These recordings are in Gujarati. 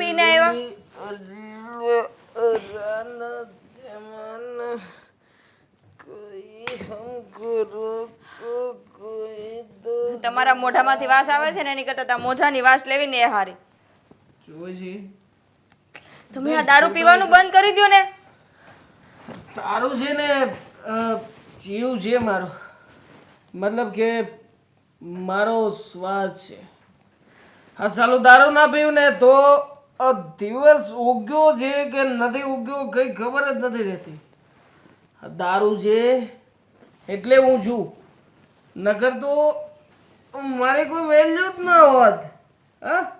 પીને આવ્યા? તમારા મોઢામાંથી વાસ આવે છે ને એની કરતા તા મોઢાની વાસ લેવી ને એ હારી. જોજી તમે આ દારૂ પીવાનું બંધ કરી દ્યો ને. તારું છે ને જીવ છે મારો. મતલબ કે મારો શ્વાસ છે. હા ચાલુ દારૂ ના પીવું ને તો દિવસ ઉગ્યો છે કે નથી ઉગ્યો કઈ ખબર જ નથી રહેતી. દારૂ છે એટલે હું છું. નકર તો મારી કોઈ વેલ્યુ જ ના હોત. હા?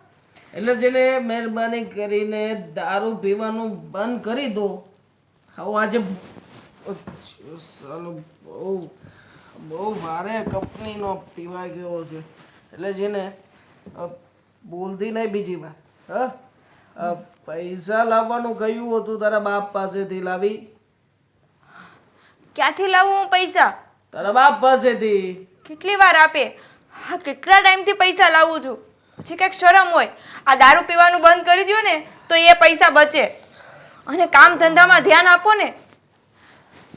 એટલે જેને મહેરબાની કરીને દારૂ પીવાનું બંધ કરી દો. હું આજે સાલો બહુ બહુ ભારે કંપનીનો પીવા ગયો છે. એટલે છે ને બોલતી નહીં બીજી વાર. હા? પૈસા લાવવાનું કહ્યું હતું તારા બાપ પાસેથી લાવી. ક્યાંથી લાવું હું પૈસા? તારા બાપ પાસેથી. કેટલી વાર આપે? હા કેટલા ટાઈમથી પૈસા લાવું છું? પછી કંઈક શરમ હોય. આ દારૂ પીવાનું બંધ કરી દો ને તો એ પૈસા બચે. અને કામ ધંધામાં ધ્યાન આપો ને.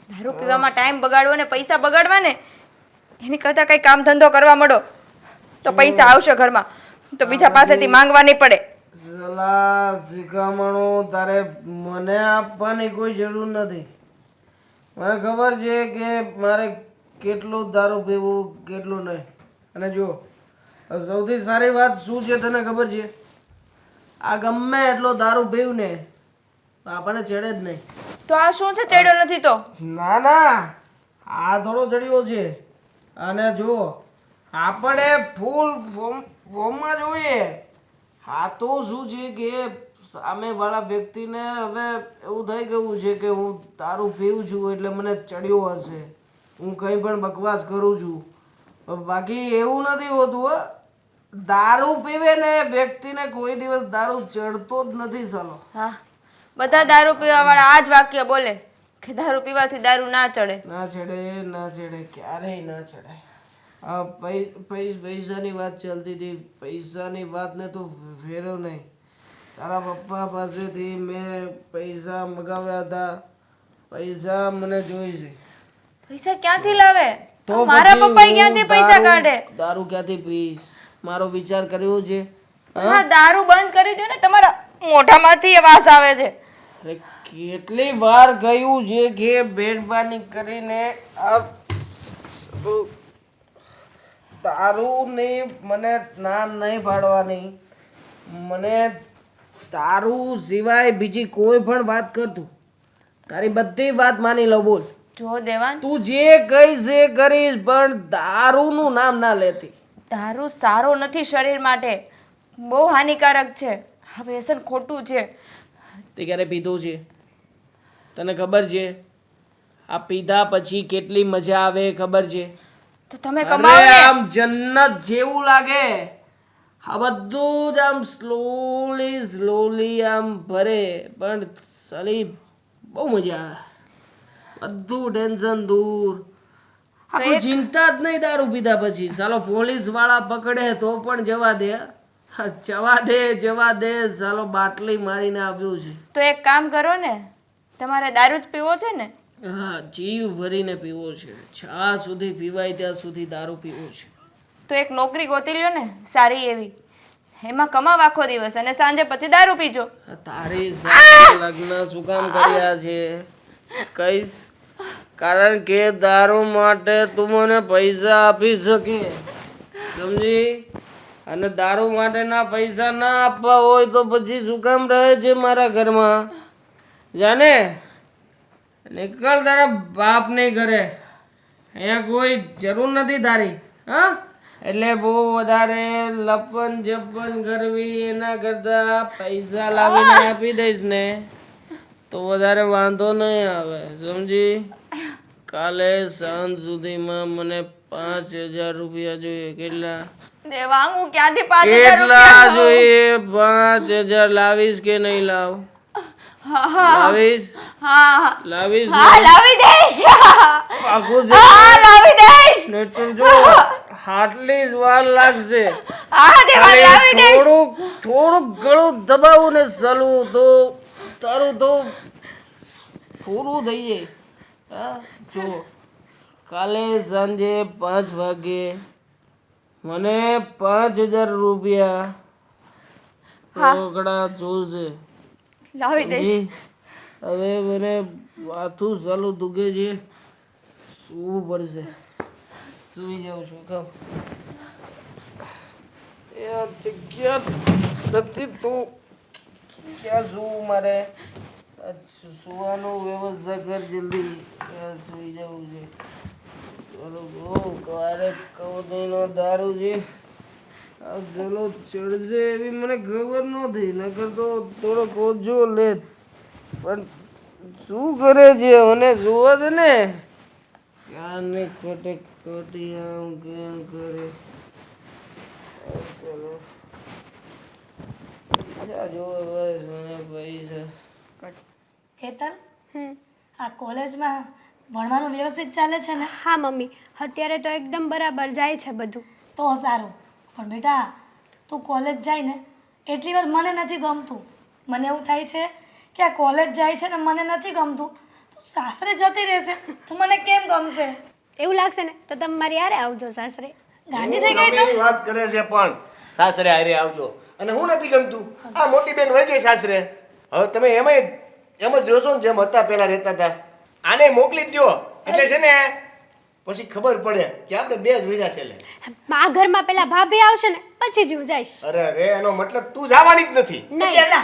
દારૂ પીવામાં ટાઈમ બગાડવો ને પૈસા બગાડવા ને એની કરતાં કંઈ કામ ધંધો કરવા મળો તો પૈસા આવશે ઘરમાં. તો બીજા પાસેથી માંગવા નહીં પડે. સલાહ શિખામણો તારે મને આપવાની કોઈ જરૂર નથી. મને ખબર છે કે મારે કેટલું દારૂ પીવું કેટલું નહીં. અને જો સૌથી સારી વાત શું છે તને ખબર છે? આ ગમે એટલો દારૂ પીવું ને આપણને ચડે જ નહીં. તો આ શું છે? ચડ્યો નથી તો? ના ના આ થોડો ચડ્યો છે. અને જો આપણે ફૂલ ફોર્મ ફોર્મમાં જોઈએ હા તો શું છે કે સામેવાળા વ્યક્તિને હવે એવું થઈ ગયું છે કે હું દારૂ પીવું છું એટલે મને ચડ્યો હશે. હું કંઈ પણ બકવાસ કરું છું. બાકી એવું નથી હોતું હો. દારૂ પીવે ને વ્યક્તિને કોઈ દિવસ દારૂ ચડતો જ નથી સલો. હા. બધા દારૂ પીવાવાળા આ જ વાક્ય બોલે કે દારૂ પીવાથી દારૂ ના ચડે. ના ચડે ના ચડે ક્યારેય ના ચડે. પૈસાની વાત ચાલતી હતી. પૈસાની વાતને તું ફેરવ નહીં. તારા પપ્પા પાસેથી મેં પૈસા મગાવ્યા હતા. પૈસા મને જોઈ છે. પૈસા ક્યાંથી લાવે? તો મારા પપ્પા ક્યાંથી પૈસા કાઢે? દારૂ ક્યાંથી પીશ મારો વિચાર કર્યો છે. હા? દારૂ બંધ કરી દો ને તમારા મોઢામાંથી વાસ આવે છે. અરે કેટલી વાર ગયું છે કે મહેરબાની કરીને આ દારૂની મને ના નહીં પાડવાની મને તારું સિવાય બીજી કોઈ પણ વાત કરતું. તારી બધી વાત માની લો બોલ. જો દેવાન. તું જે કહીશ એ કરીશ પણ દારૂનું નામ ના લેતી. દારૂ સારો નથી શરીર માટે. બહુ હાનિકારક છે. આ વ્યસન ખોટું છે. તે ક્યારે પીધું છે? તને ખબર છે? આ પીધા પછી કેટલી મજા આવે ખબર છે? તો તમે કમાવો ને આમ જન્નત જેવું લાગે. આ બધું જ આમ સ્લોલી સ્લોલી આમ ભરે. પણ સલી બહુ મજા આવે. બધું ટેન્શન દૂર. આખું ચિંતા જ નહીં દારૂ પીધા પછી. સાલો પોલીસવાળા પકડે તો પણ જવા દે. જવા દે જવા દે. સાલો બાટલી મારીને આવ્યું છે. તો એક કામ કરો ને તમારે દારૂ જ પીવો છે ને હા જીવ ભરીને પીવો છે. છા સુધી પીવાય ત્યાં સુધી દારૂ પીવો છે. તો એક નોકરી ગોતી લ્યો ને સારી એવી. એમાં કમાવ આખો દિવસ અને સાંજે પછી દારૂ પીજો. તારી સાથે લગ્ન શું કામ કર્યા છે. કહીશ કારણ કે દારૂ માટે તું મને પૈસા આપી શકે. સમજી? અને દારૂ માટેના પૈસા ના આપવા હોય તો પછી શું કામ રહે છે મારા ઘરમાં. જાને? નીકળ તારા બાપ નહીં ઘરે. અહીંયા કોઈ જરૂર નથી તારી હા? એટલે બહુ વધારે લપન જપન કરવી એના કરતા પૈસા લાવીને આપી દઈશ ને તો વધારે વાંધો નહીં આવે સમજી? કાલે સાંજ સુધીમાં મને પાંચ હજાર રૂપિયા જોઈએ કેટલા? દેવાંગ હું ક્યાંથી પાંચ હજાર કેટલા રૂપિયા જોઈએ? પાંચ હજાર લાવીશ કે નહીં લાવ? લાવીશ. હા હા લાવીશ હા. લાવી દઈશ. હા લાવી દઈશ. નેટર જો આટલી જ વાર લાગશે. હા દેવા લાવી દઈશ. થોડુંક થોડુંક ઘણું દબાવું ને સલવું તો તારું તો પૂરું થઈ જાય. હા જો કાલે સાંજે પાંચ વાગે મને પાંચ હજાર રૂપિયા રોકડા જોશે. લાવી દઈશ. હવે મને માથું ચાલુ દુખે છે. સૂવું પડશે. સૂઈ જાઉં છું કામ. એ આ જગ્યા નથી તું ક્યાં સૂવું મારે? સૂવાનું વ્યવસ્થા કર જલ્દી. ક્યાં સૂઈ જવું છે. બરોબર બહુ કહું નહીં દારૂ છે. આ ચડજે એવી મને ખબર નહોતી. નકર તો થોડોક ઓછો લે. પણ શું કરે છે? મને જોવા દે ને. ક્યાં ને ખોટે ખોટી આમ કેમ કરે? આ ચલો. જા જો બસ મને પૈસા. હેતલ આ કોલેજમાં ભણવાનું વ્યવસ્થિત ચાલે છે ને? હા મમ્મી. અત્યારે તો એકદમ બરાબર જાય છે બધું. તો સારું. પણ બેટા તું કોલેજ જાય ને એટલી વાર મને નથી ગમતું. મને એવું થાય છે કે આ કોલેજ જાય છે ને મને નથી ગમતું. તું સાસરે જતી રહેશે તો મને કેમ ગમશે? એવું લાગશે ને તો તમે મારી આરે આવજો સાસરે. ગાંડી થઈ ગઈ છે. વાત કરે છે પણ સાસરે હારે આવજો. અને હું નથી ગમતું. આ મોટી બેન વહી ગઈ સાસરે. હવે તમે એમાંય એમ જ રહેશો ને જેમ હતા પહેલા રહેતા હતા. આને મોકલી દો દ્યો. એટલે છે ને પછી ખબર પડે કે આપણે બે જ વિજા છે આ ઘરમાં પેલા ભાભી આવશે ને પછી જ હું જઈશ. અરે રે એનો મતલબ તું જવાની જ નથી. નહીં.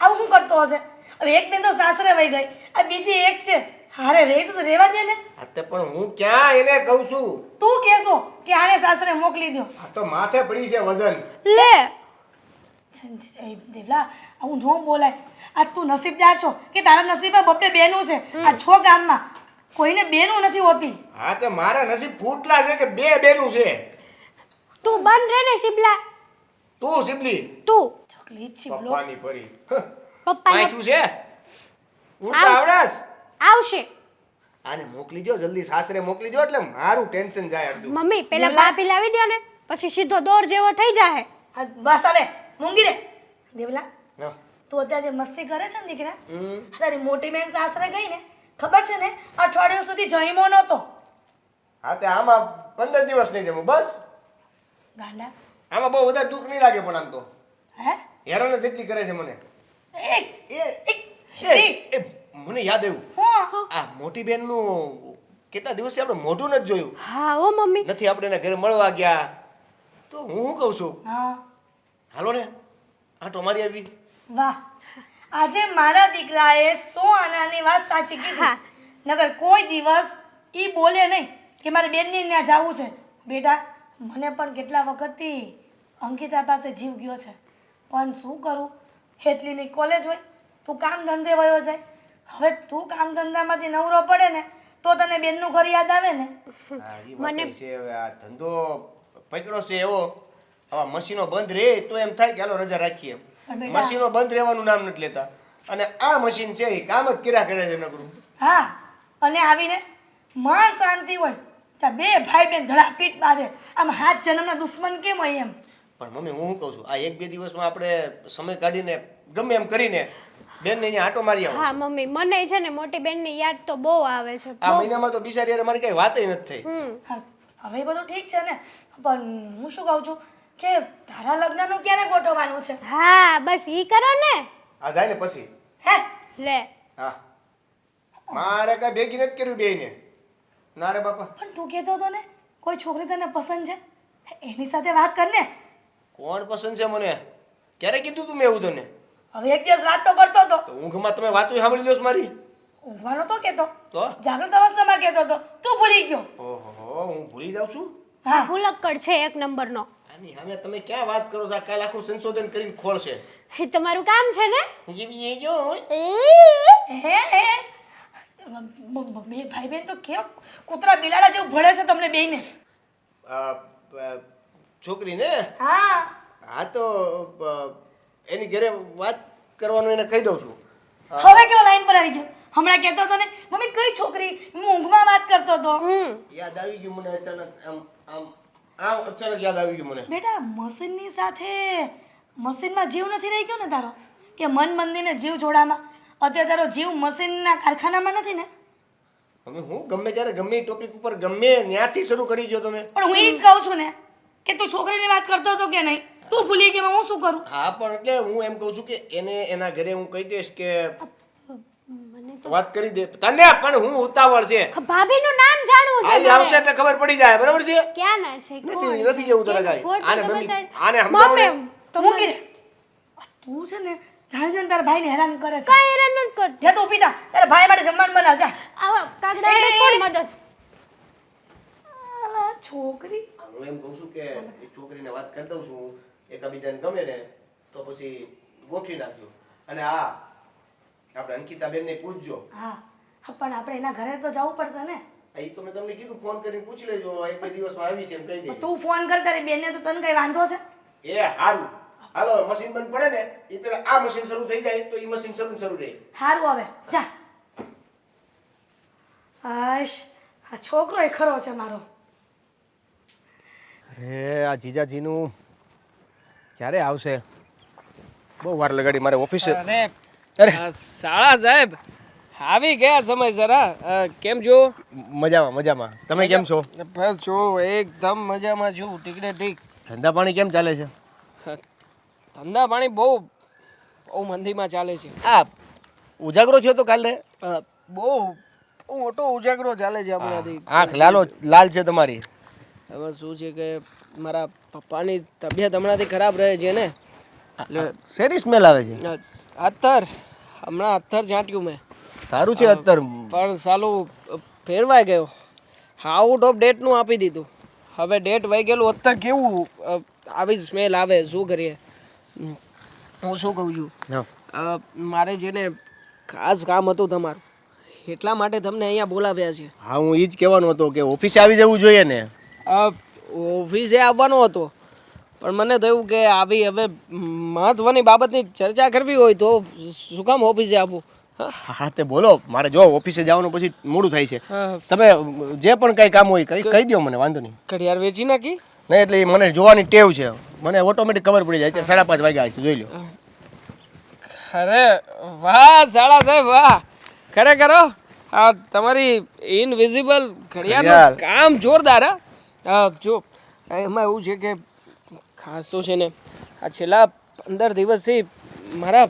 આવું શું કરતો હશે? હવે એક બેન તો સાસરે વહી ગઈ આ બીજી એક છે. હારે રહીશું તો રહેવા દે ને. આ તે પણ હું ક્યાં એને કહું છું? તું કહેશો કે આને સાસરે મોકલી દો આ તો માથે પડી છે વજન. લે. દેવલા આવું ન બોલાય. આ તું નસીબદાર છો કે તારા નસીબમાં બબ્બે બેનું છે? આ છો ગામમાં. કોઈને બેનું નથી હોતી. હા તે મારા નસીબ ફૂટલા છે કે બે બેનું છે? તું બંધ રહે ને શિબલા. તું શિબલી? તું. ચકલી શિબલો પપ્પાની પરી. પપ્પા પપ્પાને છે? ઉડતા તો આવશે. આને મોકલી દો જલ્દી સાસરે મોકલી દો એટલે મારું ટેન્શન જાય અડધું. મમ્મી પેલા દેવલા. ભાભી લાવી દે ને પછી સીધો દોર જેવો થઈ જાય હા, બસ હવે મૂંગી રે. દેવલા તું અત્યારે જે મસ્તી કરે છે ને દીકરા તારી મોટી બેન સાસરે ગઈ ને ખબર છે ને? અઠવાડિયું સુધી જમ્યો નહોતો. હા તે આમાં પંદર દિવસ નહીં જમું બસ. ગાંડા. આમાં બહુ વધારે દુઃખ નહીં લાગે પણ આમ તો. હે? હેરાન જ એટલી કરે છે મને. એ એ, એ મને યાદ આવ્યું. આ મોટી બેનનું કેટલા દિવસથી આપણે મોઢું નથી જોયું? હા ઓ મમ્મી. નથી આપણે એના ઘરે મળવા ગયા. તો હું શું કહું છું? હા. હાલો ને આટો મારી આવી. વાહ. આજે મારા દીકરાએ સો આનાની વાત સાચી કીધી. નગર કોઈ દિવસ ઈ બોલે નહીં કે મારે બેનની ત્યાં જવું છે. બેટા મને પણ કેટલા વખતથી અંકિતા પાસે જીવ ગયો છે. પણ શું કરું? હેતલીની કોલેજ હોય તું કામ ધંધે વયો જાય. હવે તું કામ ધંધામાંથી નવરો પડે ને તો તને બેનનું ઘર યાદ આવે ને. મને છે હવે આ ધંધો પકડો છે એવો. હવે મશીનો બંધ રહે તો એમ થાય કે હાલો રજા રાખીએ. મશીનો બંધ રહેવાનું નામ નથી લેતા. અને આ મશીન છે એ કામ જ કર્યા કરે છે નકરું. હા અને આવીને માણ શાંતિ હોય ત્યાં બે ભાઈ બેન ધડાપીટ બાંધે. આમ હાથ જન્મના દુશ્મન કેમ હોય એમ? પણ મમ્મી હું શું કહું છું? આ એક બે દિવસમાં આપણે સમય કાઢીને ગમે એમ કરીને બેન ને આટો મારી આવો. હા મમ્મી મને છે ને મોટી બેનની યાદ તો બહુ આવે છે. આ મહિનામાં તો બિચારી યાર મારી કઈ વાતય નથી થઈ. હવે બધું ઠીક છે ને. પણ હું શું કહું છું? કે તારા લગ્નનું ક્યારે ગોઠવવાનું છે? હા બસ ઈ કરો ને. આ જાય ને પછી. હે? લે. હા. મારે કઈ ભેગી નથી કર્યું બેયને. ના રે બાપા. પણ તું કહેતો હતો ને કોઈ છોકરી તને પસંદ છે? એની સાથે વાત કર ને. કોણ પસંદ છે મને? ક્યારે કીધું તું મેં એવું તને? હવે એક દિવસ વાત તો કરતો હતો. ઊંઘમાં તમે વાતો સાંભળી લો મારી. ઊંઘવાનો તો કહેતો. તો? જાગૃત અવસ્થામાં કહેતો હતો. તું ભૂલી ગયો. ઓહો હું ભૂલી જાઉં છું? હા ભૂલક્કડ છે એક નંબરનો. આની હવે તમે ક્યાં વાત કરો છો? આ કાલ આખું સંશોધન કરીને ખોલશે એ તમારું કામ છે ને? એ જો. હે હે? મ- મ- ભાઈ બેન તો કે કૂતરા બિલાડા જેવું ભળે છે તમને બેયને? છોકરી ને? છોકરીને હા. હા તો એની ઘરે વાત કરવાનું એને કહી દઉં છું. હવે કેવો લાઈન પર આવી ગયો? હમણાં કહેતો હતો ને મમ્મી કઈ છોકરી? હું ઊંઘમાં વાત કરતો હતો. હમ. યાદ આવી ગયું મને અચાનક આમ આમ આ અચાનક યાદ આવી ગયું મને. બેટા મશીનની સાથે મશીનમાં જીવ નથી રહી ગયો ને તારો? કે મન મંદિરને જીવ જોડામાં? અત્યારે તારો જીવ મશીનના કારખાનામાં નથી ને? હવે હું ગમે ત્યારે ગમે ટોપિક ઉપર ગમે ત્યાંથી શરૂ કરી ગયો તમે. પણ હું એ જ કહું છું ને કે તું છોકરીની વાત કરતો હતો કે નહીં? તું ભૂલી ગઈ હું શું કરું? હા પણ એટલે હું એમ કહું છું કે એને એના ઘરે હું કહી દઈશ કે વાત કરી દે. તને પણ હું ઉતાવળ છે. ભાભી નું નામ જાણવું છે આઈ આવશે એટલે ખબર પડી જાય બરાબર છે? ક્યાં ના છે? નથી નથી કેવું તને કાંઈ આને મમ્મી આને હમણાં. તો મૂકી દે તું છે ને જાણે જાણે તારા ભાઈને હેરાન કરે છે. કાંઈ હેરાન ન કર જા તું ઊભી તારા ભાઈ માટે જમવાનું બનાવ જા. આવા કાગડા ને કોણ મદદ? આલા છોકરી. હું એમ કહું છું કે એ છોકરીને વાત કરી દઉં છું એકબીજાને ગમે ને તો પછી ગોઠવી નાખજો. અને હા આપણે અંકિતાબેનને પૂછજો. હા હા, પણ આપણે એના ઘરે તો જવું પડશે ને. આ ઈ તો મેં તમને કીધું ફોન કરીને પૂછી લેજો એક બે દિવસમાં આવી છે એમ કહી દે. તું ફોન કર તારી બેનને તો તને કઈ વાંધો છે? એ હારું. હાલો મશીન બંધ પડે ને એ પેલા આ મશીન શરૂ થઈ જાય તો એ મશીન શરૂ ને શરૂ રહે. હારું હવે જા. આશ આ છોકરો એ ખરો છે મારો. અરે આ જીજાજીનું ક્યારે આવશે? બહુ વાર લગાડી મારે ઓફિસે. અરે અરે. સાળા સાહેબ આવી ગયા સમય હા કેમ છો? મજામાં મજામાં. તમે કેમ છો? બસ જો એકદમ મજામાં છું. ટીકડે ઠીક. ધંધા પાણી કેમ ચાલે છે? ધંધા પાણી બહુ બહુ મંદીમાં ચાલે છે. આ ઉજાગરો થયો તો કાલે બહુ બહુ મોટો ઉજાગરો ચાલે છે હમણાંથી. આંખ લાલો લાલ છે તમારી. હવે શું છે કે મારા પપ્પાની તબિયત હમણાંથી ખરાબ રહે છે ને. એટલે શેરી સ્મેલ આવે છે? અત્તર. હમણાં અત્તર છાંટ્યું મેં. સારું છે અત્તર પણ સાલું ફેરવાઈ ગયો. આઉટ ઓફ ડેટનું આપી દીધું. હવે ડેટ વહી ગયેલું અત્તર કેવું આવી સ્મેલ આવે શું કરીએ? હું શું કહું છું? મારે છે ને ખાસ કામ હતું તમારું. એટલા માટે તમને અહીંયા બોલાવ્યા છે. હા હું એ જ કહેવાનું હતો કે ઓફિસે આવી જવું જોઈએ ને? ઓફિસે આવવાનો હતો. પણ મને થયું કે આવી હવે મહત્વની બાબતની ચર્ચા કરવી હોય તો શું કામ ઓફિસે આવવું હા? તે બોલો. મારે જો ઓફિસે જવાનું પછી મોડું થાય છે. તમે જે પણ કઈ કામ હોય કઈ કહી દો મને વાંધો નહીં. ઘડિયાળ વેચી નાખી? નહીં એટલે મને જોવાની ટેવ છે. મને ઓટોમેટિક ખબર પડી જાય. છે સાડા પાંચ વાગ્યા છે જોઈ લો અરે વાહ સાડા સાહેબ વાહ. ખરેખર હો. આ તમારી ઇનવિઝિબલ ઘડિયાળનું ઘડિયાળ. કામ જોરદાર હા, જો એમાં એવું છે કે ખાસ તો છે ને. આ છેલ્લા પંદર દિવસથી મારા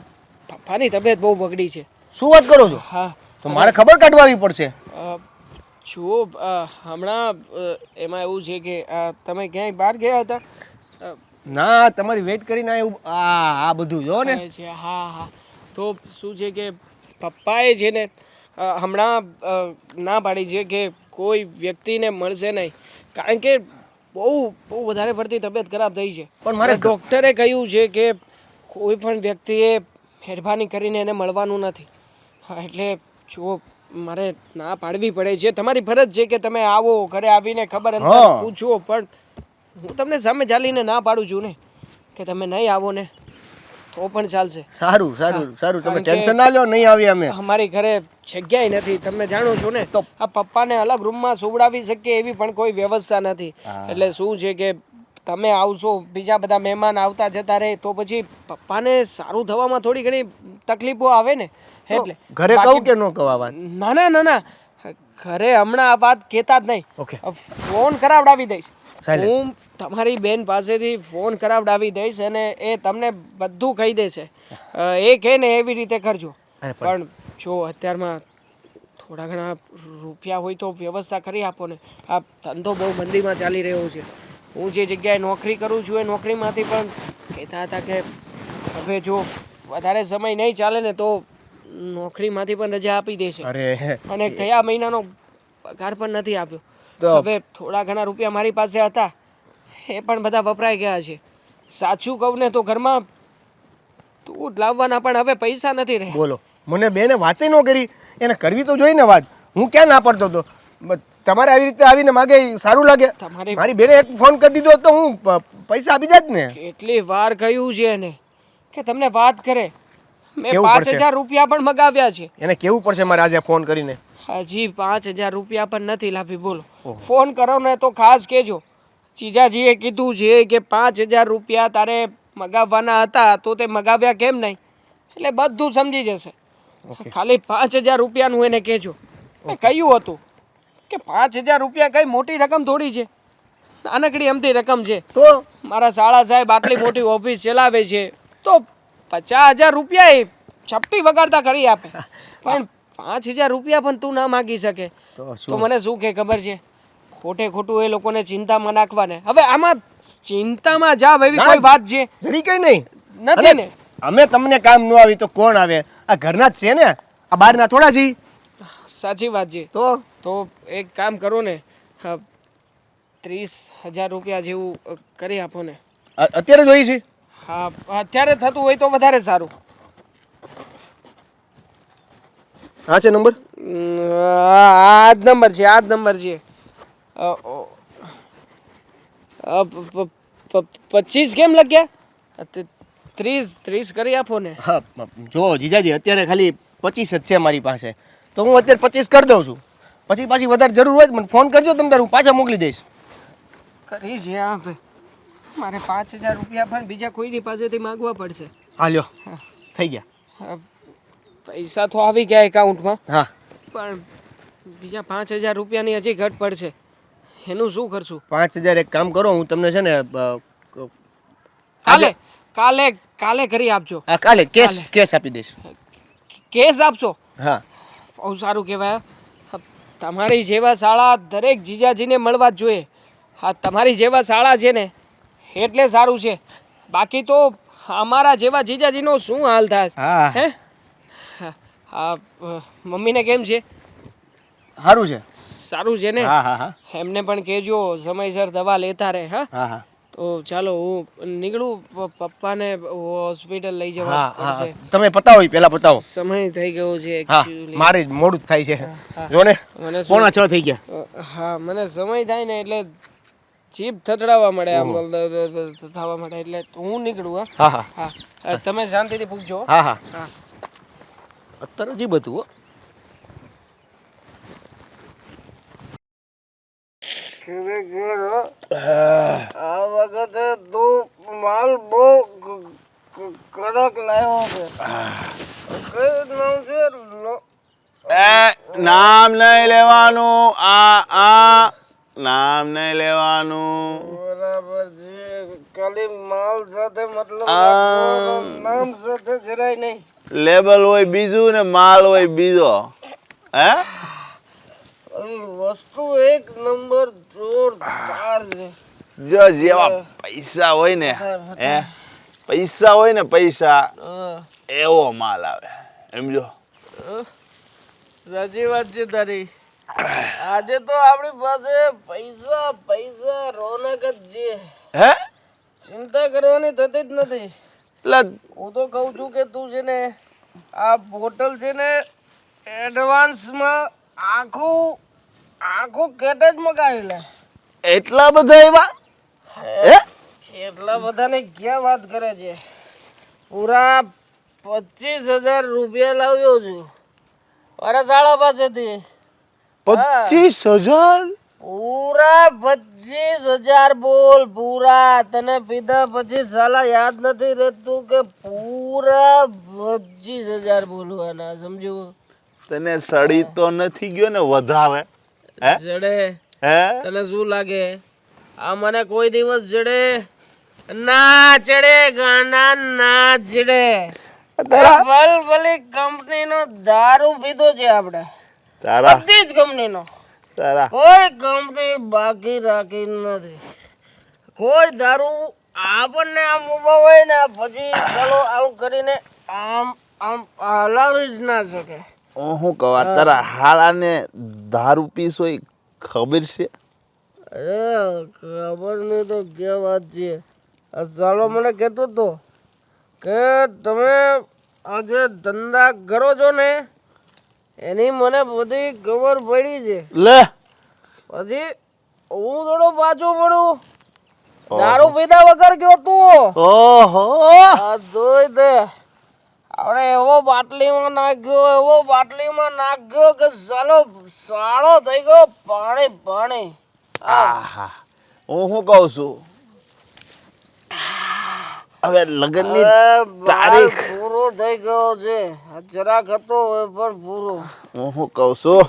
પપ્પાની તબિયત બહુ બગડી છે. શું વાત કરો છો? હા. તો મારે ખબર કાઢવાવી પડશે. જુઓ હમણાં એમાં એવું છે કે તમે ક્યાંય બહાર ગયા હતા? ના તમારી વેટ કરીને આ એવું- આ આ બધું જો ને. છે હા હા. તો શું છે કે પપ્પાએ છે ને હમણાં ના પાડી છે કે કોઈ વ્યક્તિને મળશે નહીં. કારણ કે બહુ બહુ વધારે પડતી તબિયત ખરાબ થઈ છે. પણ મારે ડૉક્ટરે કહ્યું છે કે કોઈ પણ વ્યક્તિએ મહેરબાની કરીને એને મળવાનું નથી. હા એટલે જો મારે ના પાડવી પડે છે. તમારી ફરજ છે કે તમે આવો ઘરે આવીને ખબર અંતર. પૂછો પણ હું તમને સામે ચાલીને ના પાડું છું ને કે તમે નહીં આવો ને. તો પણ ચાલશે. સારું સારું સારું. તમે ટેન્શન ના લો નહીં આવી અમે. અમારી ઘરે જગ્યાએ નથી. તમે જાણો છો ને તો- આ પપ્પાને અલગ રૂમમાં સુવડાવી શકીએ એવી પણ કોઈ વ્યવસ્થા નથી. એટલે શું છે કે તમે આવશો બીજા બધા મહેમાન આવતા જતા રહે તો પછી પપ્પાને સારું થવામાં થોડી ઘણી તકલીફો આવે ને. એટલે ઘરે કહું કે ન કહવા વાત? ના ના ના ના. ઘરે હમણાં આ વાત કહેતા જ નહીં. ઓકે. ફોન કરાવડાવી દઈશ. હું તમારી બેન પાસેથી ફોન કરાવડાવી દઈશ અને એ તમને બધું કહી દેશે. એ કહે ને એવી રીતે કરજો. પણ- જો અત્યારમાં થોડા ઘણા રૂપિયા હોય તો વ્યવસ્થા કરી આપો ને. આ ધંધો બહુ મંદીમાં ચાલી રહ્યો છે. હું જે જગ્યાએ નોકરી કરું છું એ નોકરીમાંથી પણ કહેતા હતા કે હવે જો વધારે સમય નહીં ચાલે ને તો નોકરીમાંથી પણ રજા આપી દેશે. અને કયા મહિનાનો પગાર પણ નથી આપ્યો. હવે થોડા ઘણા રૂપિયા મારી પાસે હતા. એ પણ બધા વપરાઈ ગયા છે. સાચું કહું ને તો ઘરમાં દૂધ લાવવાના પણ હવે પૈસા નથી રહ્યા. બોલો. મને બેને વાતે ન કરી. એને કરવી તો જોઈ ને વાત. હું ક્યાં ના પડતો હતો? તમારે આવી રીતે આવીને માગે સારું લાગે. મારી બેને એક ફોન કરી દીધો તો હું પૈસા આપી જાત ને. કેટલી વાર કહ્યું છે એને કે તમને વાત કરે. મેં પાંચ હજાર રૂપિયા પણ મગાવ્યા છે. એને કેવું પડશે મારે આજે ફોન કરીને? હજી પાંચ હજાર રૂપિયા પણ નથી લાવી બોલો. ફોન કરો ને તો ખાસ કહેજો. ચીજાજીએ કીધું છે કે પાંચ હજાર રૂપિયા તારે મગાવવાના હતા તો તે મગાવ્યા કેમ નહીં? એટલે બધું સમજી જશે. ખાલી પાંચ હજાર રૂપિયાનું એને કહેજો. મેં કહ્યું હતું કે પાંચ હજાર રૂપિયા કઈ મોટી રકમ થોડી છે? નાનકડી અમથી રકમ છે. તો? મારા શાળા સાહેબ આટલી મોટી ઓફિસ ચલાવે છે તો પચાસ હજાર રૂપિયા એ છપટી વગાડતા કરી આપે. પણ પાંચ હજાર રૂપિયા પણ તું ના માગી શકે. તો મને શું કે ખબર છે? ખોટે ખોટું એ લોકોને ચિંતામાં નાખવાને. હવે આમાં ચિંતામાં જાવ એવી કોઈ વાત છે? જરી કઈ નહીં. નથી ને. અમે તમને કામ ન આવી તો કોણ આવે? આ ઘરના જ છે ને? આ બહારના થોડા જી. સાચી વાત છે. તો? તો એક કામ કરો ને. ત્રીસ હજાર રૂપિયા જેવું કરી આપો ને. અત્યારે જોઈ છે. હા અત્યારે થતું હોય તો વધારે સારું. હા છે નંબર? આ જ નંબર છે આ જ નંબર છે. પચીસ કેમ લખ્યા? ત્રીસ ત્રીસ કરી આપો ને. હા જો જીજાજી અત્યારે ખાલી પચીસ જ છે મારી પાસે. તો હું અત્યારે પચીસ કરી દઉં છું. પછી પાછી વધારે જરૂર હોય મને ફોન કરજો તમે તાર હું પાછા મોકલી દઈશ. કરી છે આ ભાઈ. મારે પાંચ હજાર રૂપિયા પણ બીજા કોઈની પાસેથી માંગવા પડશે. હાલ્યો થઈ ગયા. પૈસા તો આવી ગયા એકાઉન્ટમાં. હા. પણ બીજા પાંચ હજાર રૂપિયાની હજી ઘટ પડશે. એનું શું કરશું પાંચ હજાર એક કામ કરો હું તમને છે ને કાલે કાલે કાલે કરી આપજો. કાલે કેશ. કેશ આપી દઈશ. કેસ આપશો? હા. બહુ સારું કહેવાય તમારી જેવા શાળા દરેક જીજાજીને મળવા જ જોઈએ. હા તમારી જેવા શાળા છે ને એટલે સારું છે. બાકી તો અમારા જેવા જીજાજીનો શું હાલ થાય? હા? હા મમ્મીને કેમ છે? સારું છે. સારું છે ને? હા હા હા. એમને પણ કહેજો સમયસર દવા લેતા રહે હા? હા હા. તો ચાલો હું નીકળું પપ્પાને હોસ્પિટલ લઈ જવા પડશે. તમે પતાવો પેલા પતાવો. સમય થઈ ગયો છે મારે મોડું થાય છે. હા. જો ને મને પોણા છ થઈ ગયા. હા મને સમય થાય ને એટલે જીભ થતડાવા મળે આમ થવા મળે એટલે હું નીકળું હા? હા તમે શાંતિથી પૂછજો હા. હા. અત્યારે જે બધું હો. આ વખતે તું માલ બહુ કડક લાવ્યો છે. કયું નામ છે? એ નામ નહીં લેવાનું. આ આ નામ નહીં લેવાનું. બરાબર છે. ખાલી માલ સાથે મતલબ નામ સાથે જરાય નહીં. લેબલ હોય બીજું ને માલ હોય બીજો. હે? વસ્તુ એક નંબર જોરદાર છે. જો જેવા પૈસા હોય ને હે પૈસા હોય ને પૈસા. એવો માલ આવે. એમ જો સાચી વાત છે તારી. આજે તો આપણી પાસે પૈસા પૈસા રોનક જ છે. હે? ચિંતા કરવાની થતી જ નથી. એટલે હું તો કહું છું કે તું છે ને આ બોટલ છે ને એડવાન્સમાં આખું આખું કેટેજ મગાવી લે. એટલા બધા એવા? હે? એટલા બધાને ક્યાં વાત કરે છે? પૂરા પચીસ હજાર રૂપિયા લાવ્યો છું. મારા શાળા પાસેથી. પચીસ હજાર? પૂરા પચીસ હજાર બોલ પૂરા. તને પીધા પછી સાલા યાદ નથી રહેતું કે પૂરા પચીસ હજાર બોલવાના સમજુ તને સડી તો નથી ગયો ને વધારે હે? જડે. હે? તને શું લાગે? આ મને કોઈ દિવસ જડે? ના ચડે ગાના ના ચડે ભલ ભલી કંપનીનો દારૂ પીધો છે આપણે. તારા. બધી જ કંપનીનો. તારા. કોઈ કંપની બાકી રાખી નથી. કોઈ દારૂ આપણને આમ ઊભો હોય ને પછી ચલો આવું કરીને આમ આમ હલાવી જ ના શકે. હું શું કહું તારા હાળાને દારૂ પીસ હોય ખબર છે? અરે ખબર નહીં તો કે વાત છે? સાલો મને કહેતો હતો કે તમે આ જે ધંધા કરો છો ને એની મને બધી ખબર પડી છે. લે. પછી હું થોડો પાછો પડું. દારૂ પીધા વગર ગયો તું. ઓહો. જોઈ દે. આપણે એવો બાટલીમાં નાખ્યો એવો બાટલીમાં નાખ્યો કે ચાલો સાળો થઈ ગયો પાણી પાણી. આહા. હું શું કહું છું? હવે લગ્નની તારીખ. પૂરો થઈ ગયો છે. જરાક હતો પણ પૂરો. હું શું કહું છું?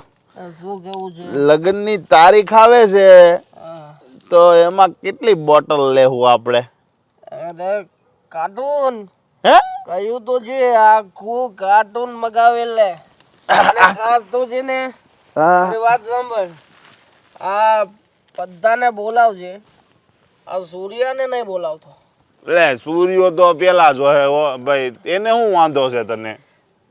શું કેવું છે? લગ્નની તારીખ આવે છે તો એમાં કેટલી બોટલ લેવું આપણે? અરે કાર્ટૂન. હે? કહ્યું તો છે આખું કાર્ટૂન મગાવેલ લે. અને ખાસ તો છે ને હા. વાત સાંભળ. આ બધાને બોલાવજે. આ સૂર્યાને નહીં બોલાવતો. લે સૂર્યો તો પેલા જો હે ઓ ભાઈ એને શું વાંધો છે તને?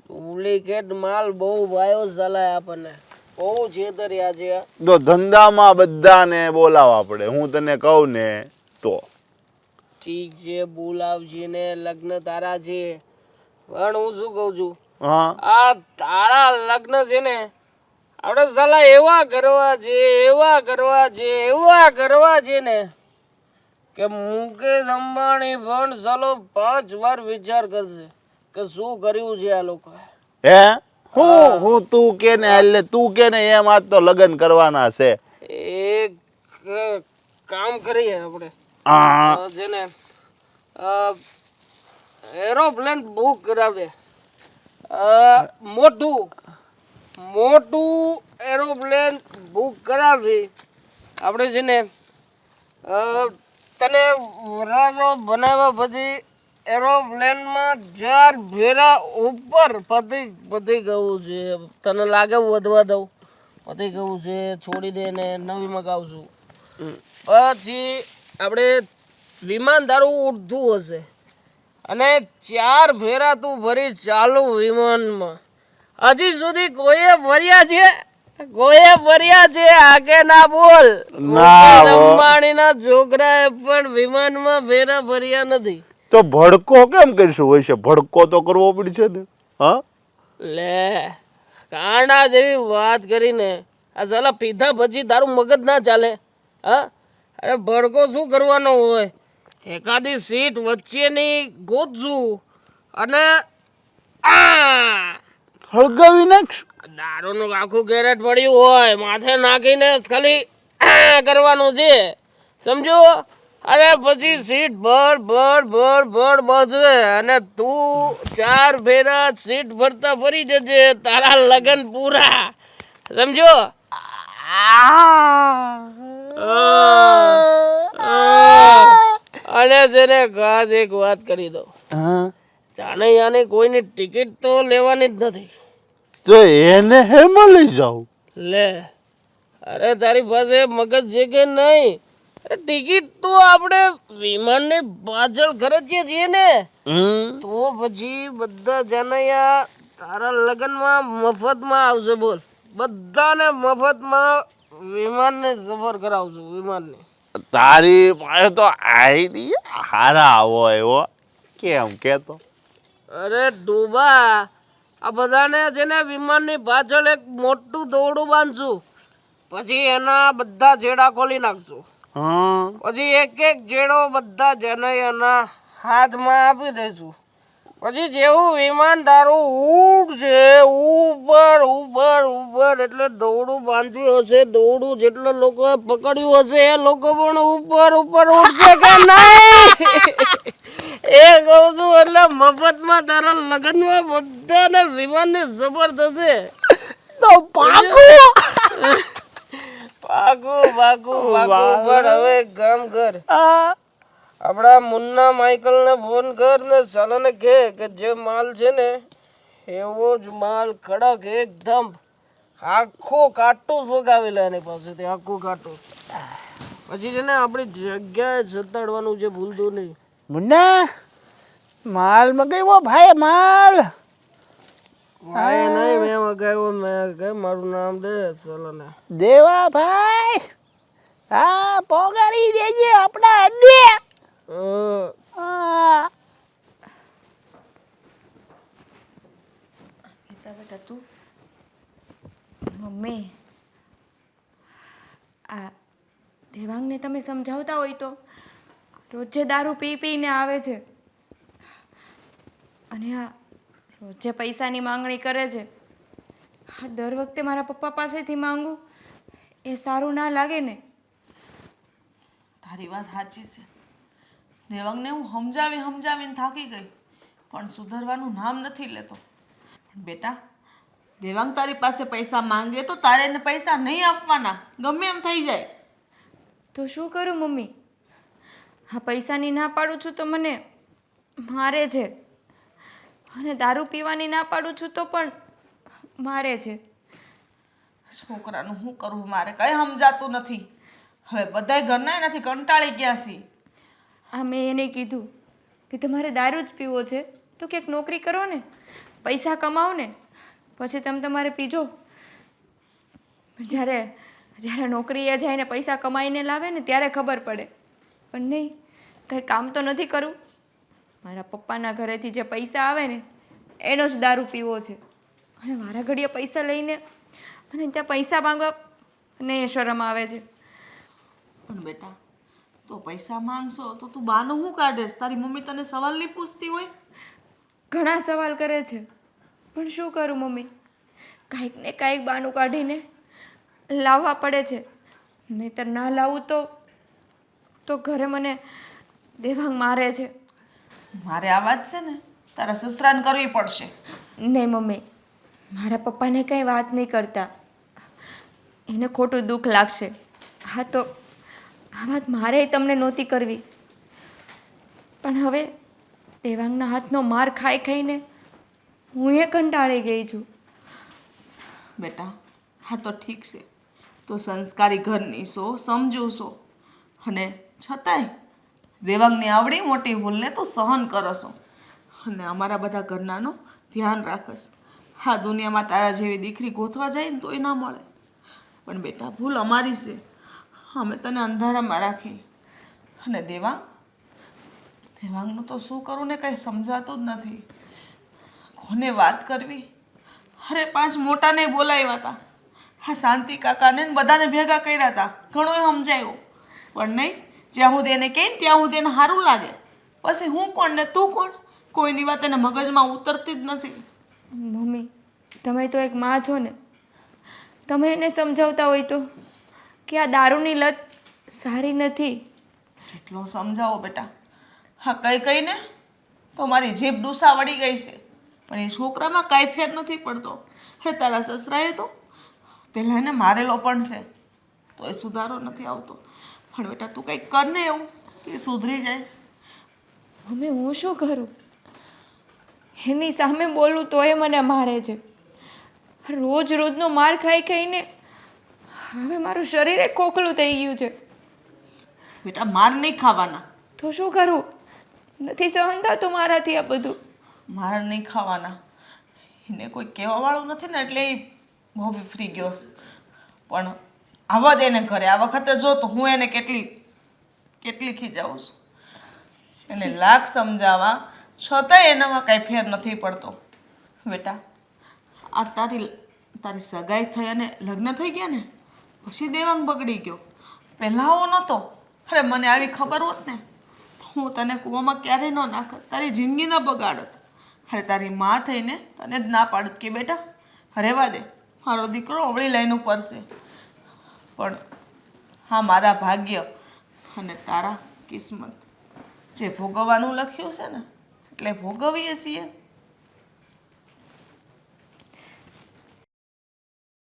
ડુપ્લિકેટ માલ બહુ વાયો ચલાય આપણને. બહુ છેતર્યા છે. તો ધંધામાં બધાને બોલાવવા પડે હું તને કહું ને તો. ઠીક છે બોલાવજે ને લગ્ન તારા છે. પણ હું શું કહું છું? હા. આ તારા લગ્ન છે ને આપણે સલાહ એવા કરવા છે એવા કરવા છે એવા કરવા છે ને. કે મુકેશ અંબાણી પણ ચલો પાંચ વાર વિચાર કરશે કે શું કર્યું છે આ લોકોએ. હે? હું હું. તું કે ને એટલે તું કે ને એમ આજ તો લગ્ન કરવાના છે. એક કામ કરીએ આપણે. હા. જેને એરોપ્લેન બુક કરાવે. મોટું મોટું એરોપ્લેન બુક કરાવી. આપણે છે ને અ, તને વરાજો બનાવ્યા પછી એરોપ્લેનમાં ચાર ભેરા ઉપર પતી પતી ગયું છે. તને લાગે વધવા દઉં? પતી ગયું છે. છોડી દે ને નવી મગાવશું પછી આપણે વિમાન તારું ઉડતું હશે. અને ચાર ફેરા તું ભરી ચાલુ વિમાનમાં. હજી સુધી કોઈએ ફર્યા છે? કોઈએ ભર્યા છે આગે ના બોલ. ના. અંબાણીના છોકરાએ પણ વિમાનમાં વેરા ભર્યા નથી. તો ભડકો કેમ કરીશું? હોય છે ભડકો તો કરવો પડશે ને. હા? લે કાંડા જેવી વાત કરીને. આ સાલા પીધા પછી તારું મગજ ના ચાલે. હા? અરે ભડકો શું કરવાનો હોય? એકાદી સીટ વચ્ચેની ગોતશું અને આ! હળગાવી નાખશું. દારૂનું આખું ગેરેટ પડ્યું હોય માથે નાખીને ખાલી કરવાનું છે. સમજો? અરે પછી સીટ ભર ભર ભર ભર બધે અને તું ચાર ફેરા સીટ ભરતા ફરી જજે તારા લગન પૂરા. સમજો? અને છે ને ખાસ એક વાત કરી દો હા. જાણે યાને કોઈની ટિકિટ તો લેવાની જ નથી. તો એને હેમાં લઈ જાઉં લે અરે તારી પાસે મગજ છે કે નહીં? અરે ટિકિટ તો આપણે વિમાનની પાછળ ખર્ચીએ છીએ ને. તો પછી બધા જનૈયા તારા લગ્નમાં મફતમાં આવશે બોલ. બધાને મફતમાં વિમાનને સફર કરાવશું વિમાનની. તારી પાસે તો આઈડિયા હારા આવો એવો કેમ કેતો? અરે ડૂબા આ બધાને છે ને વિમાનની પાછળ એક મોટું દોરડું બાંધશું પછી એના બધા જેડા ખોલી નાખશું. પછી એક એક જેડો બધા જનૈયાના હાથમાં આપી દઈશું. પછી જેવું વિમાન તારું ઉડશે ઉપર ઉપર ઉપર એટલે દોડું બાંધ્યું હશે દોડું જેટલા લોકો પકડ્યું હશે એ લોકો પણ ઉપર ઉપર ઉડશે કે નહીં? એ કહું છું એટલે મફતમાં તારા લગ્નમાં બધાને વિમાનની થશે તો પાકું? પાકું પાકું પાકું પણ હવે કામ કર આપણા મુન્ના માઇકલ ને ફોન કર ને સાલાને કહે કે જે માલ છે ને એવો જ માલ કડક એકદમ આખો કાટું ફગાવેલા એની પાસેથી આખું કાટું. પછી છે ને આપણી જગ્યાએ સતાડવાનું છે ભૂલતું નહીં. મુન્ના માલ મગાવ્યો ભાઈ માલ. ભાઈ નહીં મેં મગાવ્યો મેં કે મારું નામ દે સાલાને. દેવા ભાઈ હા પોગારી દેજે આપણા અડ્ડે બેટા બેટા તું મમ્મી આ દેવાંગને તમે સમજાવતા હોય તો. રોજે દારૂ પી પીને આવે છે. અને આ રોજે પૈસાની માંગણી કરે છે. હા દર વખતે મારા પપ્પા પાસેથી માંગું. એ સારું ના લાગે ને. તારી વાત સાચી છે. દેવાંગને હું સમજાવી સમજાવીને થાકી ગઈ. પણ સુધરવાનું નામ નથી લેતો. પણ બેટા દેવાંગ તારી પાસે પૈસા માંગે તો તારે એને પૈસા નહીં આપવાના. ગમે એમ થઈ જાય. તો શું કરું મમ્મી? હા પૈસાની ના પાડું છું તો મને મારે છે. અને દારૂ પીવાની ના પાડું છું તો પણ મારે છે. છોકરાનું શું કરવું મારે કંઈ સમજાતું નથી. હવે બધાય ઘરના નથી કંટાળી ગયા છે આ મેં એને કીધું કે તમારે દારૂ જ પીવો છે, તો ક્યાંક નોકરી કરો ને, પૈસા કમાઓ ને, પછી તમે તમારે પીજો. જ્યારે જ્યારે નોકરીએ જઈને પૈસા કમાઈને લાવે ને, ત્યારે ખબર પડે. પણ નહીં, કંઈ કામ તો નથી કરવું મારા પપ્પાના ઘરેથી જે પૈસા આવે ને, એનો જ દારૂ પીવો છે. અને મારા ઘડીએ પૈસા લઈને, અને ત્યાં પૈસા માંગવા એ શરમ આવે છે. પણ બેટા તો પૈસા માંગશો તો તું બાનું શું કાઢેશ? તારી મમ્મી તને સવાલ નહીં પૂછતી હોય? ઘણા સવાલ કરે છે. પણ શું કરું મમ્મી? કાંઈક ને કાંઈક બાનું કાઢીને લાવવા પડે છે. નહીંતર ના લાવું તો તો ઘરે મને દેવાંગ મારે છે. મારે આ વાત છે ને તારા સસરાને કરવી પડશે. નહીં મમ્મી મારા પપ્પાને કંઈ વાત નહીં કરતા. એને ખોટું દુઃખ લાગશે. હા તો આ વાત મારે તમને નહોતી કરવી. પણ હવે દેવાંગના હાથનો માર ખાઈ ખાઈને હું એ કંટાળી ગઈ છું. બેટા, હા તો ઠીક છે. તો સંસ્કારી ઘરની છો સમજુ છો અને છતાંય દેવાંગની આવડી મોટી ભૂલને તો સહન કરશો અને અમારા બધા ઘરનાનું ધ્યાન રાખશ હા, દુનિયામાં તારા જેવી દીકરી ગોતવા જાય ને તોય ના મળે. પણ બેટા, ભૂલ અમારી છે. અમે તને અંધારામાં રાખી. અને દેવાંગ? દેવાંગનું તો શું કરું ને કંઈ સમજાતું જ નથી. કોને વાત કરવી? અરે, પાંચ મોટાને બોલાવ્યા હતા. હા, શાંતિ કાકાને બધાને ભેગા કર્યા હતા. ઘણું સમજાયું. પણ નહીં, જ્યાં હું તેને કહીને ત્યાં હું તેને સારું લાગે. પછી હું કોણ ને તું કોણ? કોઈની વાત એને મગજમાં ઉતરતી જ નથી. મમ્મી, તમે તો એક માં છો ને. તમે એને સમજાવતા હોય તો? કે આ દારૂની લત સારી નથી? એટલો સમજાવો બેટા. હા કઈ કઈને? તો મારી જીભ ડૂસા વળી ગઈ છે. પણ એ છોકરામાં કાંઈ ફેર નથી પડતો. હે તારા સસરાએ તો પહેલાં એને મારેલો પણ છે. તો એ સુધારો નથી આવતો. પણ બેટા તું કંઈક કર ને એવું કે સુધરી જાય. મમ્મી હું શું કરું? એની સામે બોલું તો એ મને મારે છે. રોજ રોજનો માર ખાઈ ખાઈને હવે મારું શરીર એ ખોખલું થઈ ગયું છે. બેટા માર નહીં ખાવાના. તો શું કરું? નથી સહન થતું મારાથી આ બધું. માર નહીં ખાવાના. એને કોઈ કહેવાવાળું નથી ને એટલે એ બહુ વિફરી ગયો છે. પણ આવવા દે એને ઘરે આ વખતે જો તો હું એને કેટલી કેટલી ખીજાવું છું. એને લાખ સમજાવવા છતાંય એનામાં કાંઈ ફેર નથી પડતો. બેટા આ તારી તારી સગાઈ થઈ અને લગ્ન થઈ ગયા ને? પછી દેવાંગ બગડી ગયો. પહેલાં હું નહોતો અરે મને આવી ખબર હોત ને હું તને કૂવામાં ક્યારેય ન નાખત. તારી જિંદગી ન બગાડત અરે તારી માં થઈને તને જ ના પાડત કે બેટા? રહેવા દે. મારો દીકરો ઓવળી લાઈન ઉપર છે પણ હા, મારા ભાગ્ય અને તારા કિસ્મત જે ભોગવવાનું લખ્યું છે ને, એટલે ભોગવીએ છીએ.